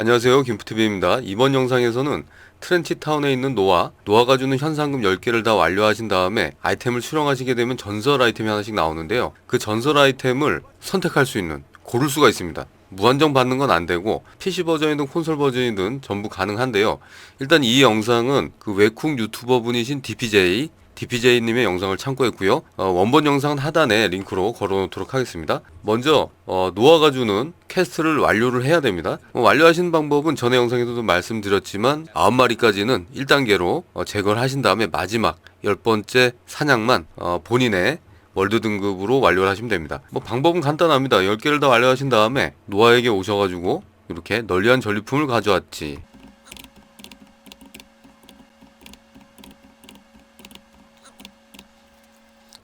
안녕하세요. 김프TV입니다. 이번 영상에서는 트렌치타운에 있는 노아 노아가 주는 현상금 10개를 다 완료하신 다음에 아이템을 수령하시게 되면 전설 아이템이 하나씩 나오는데요. 그 전설 아이템을 선택할 수 있는 고를 수가 있습니다. 무한정 받는 건 안 되고 PC 버전이든 콘솔 버전이든 전부 가능한데요. 일단 이 영상은 그 외국 유튜버 분이신 DPJ DPJ님의 영상을 참고했고요. 어, 원본 영상은 하단에 링크로 걸어놓도록 하겠습니다. 먼저 어, 노아가 주는 퀘스트를 완료를 해야 됩니다. 어, 완료하시는 방법은 전에 영상에서도 말씀드렸지만 9마리까지는 1단계로 어, 제거를 하신 다음에 마지막 10번째 사냥만 어, 본인의 월드 등급으로 완료를 하시면 됩니다. 뭐 방법은 간단합니다. 10개를 다 완료하신 다음에 노아에게 오셔가지고 이렇게 널리한 전리품을 가져왔지.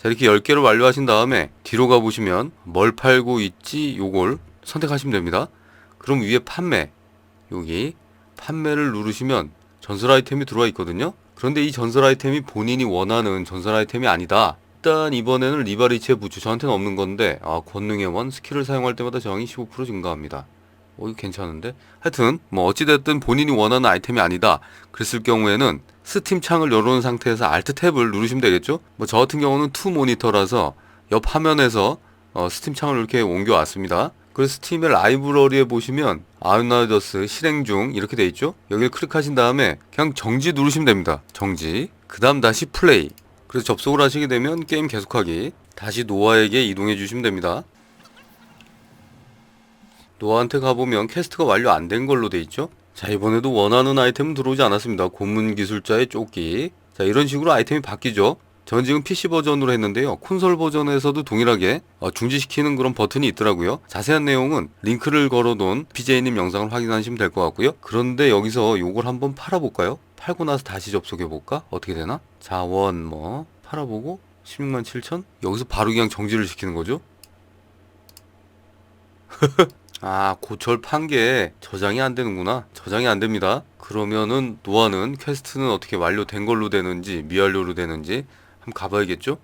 자 이렇게 10개를 완료하신 다음에 뒤로 가보시면 뭘 팔고 있지 요걸 선택하시면 됩니다. 그럼 위에 판매 여기 판매를 누르시면 전설 아이템이 들어와 있거든요. 그런데 이 전설 아이템이 본인이 원하는 전설 아이템이 아니다. 일단 이번에는 리바리치의 부츠 저한테는 없는 건데 아 권능의 원 스킬을 사용할 때마다 저항이 15% 증가합니다. 어 이거 괜찮은데? 하여튼 뭐 어찌됐든 본인이 원하는 아이템이 아니다. 그랬을 경우에는 스팀 창을 열어놓은 상태에서 Alt 탭을 누르시면 되겠죠? 뭐 저 같은 경우는 투 모니터라서 옆 화면에서 어, 스팀 창을 이렇게 옮겨왔습니다. 그래서 스팀의 라이브러리에 보시면 아웃나이더스 실행 중 이렇게 돼 있죠? 여기를 클릭하신 다음에 그냥 정지 누르시면 됩니다. 정지. 그 다음 다시 플레이. 그래서 접속을 하시게 되면 게임 계속하기. 다시 노아에게 이동해 주시면 됩니다. 노아한테 가보면 퀘스트가 완료 안 된 걸로 돼 있죠 자 이번에도 원하는 아이템은 들어오지 않았습니다. 고문 기술자의 조끼. 자 이런 식으로 아이템이 바뀌죠. 전 지금 PC 버전으로 했는데요. 콘솔 버전에서도 동일하게 어, 중지시키는 그런 버튼이 있더라고요. 자세한 내용은 링크를 걸어둔 BJ님 영상을 확인하시면 될 것 같고요. 그런데 여기서 요걸 한번 팔아볼까요? 팔고 나서 다시 접속해볼까? 어떻게 되나? 자원 뭐 팔아보고 16만 7천? 여기서 바로 그냥 정지를 시키는 거죠 아 고철 판게 저장이 안 되는구나. 저장이 안 됩니다. 그러면은 노아는 퀘스트는 어떻게 완료된 걸로 되는지 미완료로 되는지 한번 가봐야겠죠?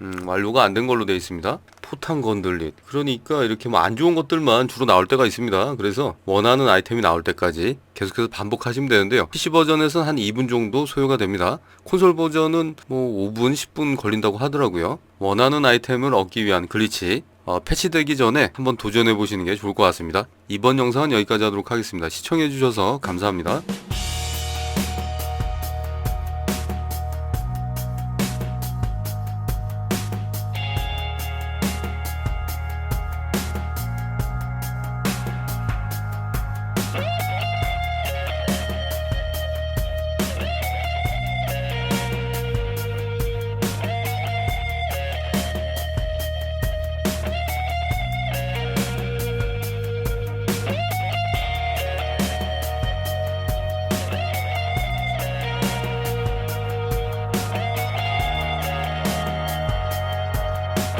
음 완료가 안 된 걸로 되어 있습니다 포탄 건들릿 그러니까 이렇게 뭐 안 좋은 것들만 주로 나올 때가 있습니다 그래서 원하는 아이템이 나올 때까지 계속해서 반복하시면 되는데요 PC 버전에서는 한 2분 정도 소요가 됩니다 콘솔 버전은 뭐 5분 10분 걸린다고 하더라고요 원하는 아이템을 얻기 위한 글리치 어, 패치되기 전에 한번 도전해 보시는 게 좋을 것 같습니다. 이번 영상은 여기까지 하도록 하겠습니다. 시청해 주셔서 감사합니다.